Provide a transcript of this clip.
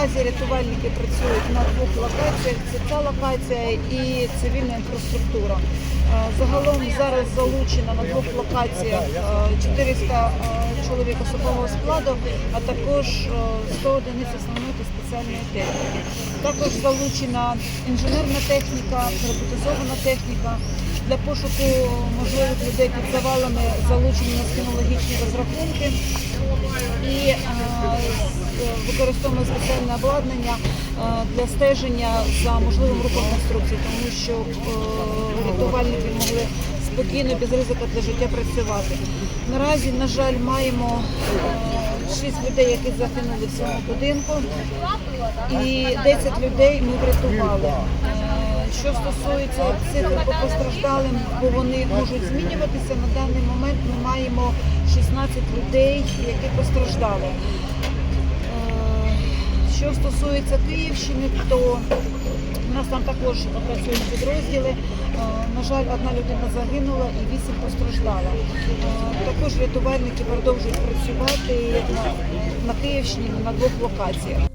Наразі рятувальники працюють на двох локаціях. Це ця локація і цивільна інфраструктура. Е, Загалом зараз залучено на двох локаціях е, 400 е, чоловік особового складу, а також е, 100 одиниць основної та спеціальної техніки. Також залучена інженерна техніка, роботизована техніка. Для пошуку можливих людей під завалами залучені кінологічні розрахунки і е, використовуємо спеціальне обладнання е, для стеження за можливим рухом конструкції, тому що е, рятувальники могли спокійно, без ризику для життя працювати. Наразі, на жаль, маємо е, шість людей, які загинули в цьому будинку, і 10 людей ми врятували. Що стосується цифр по постраждалим, бо вони можуть змінюватися, на даний момент ми маємо 16 людей, які постраждали. Що стосується Київщини, то у нас там також працюють підрозділи. Е, На жаль, одна людина загинула і вісім постраждала. Е, Також рятувальники продовжують працювати на Київщині на двох локаціях.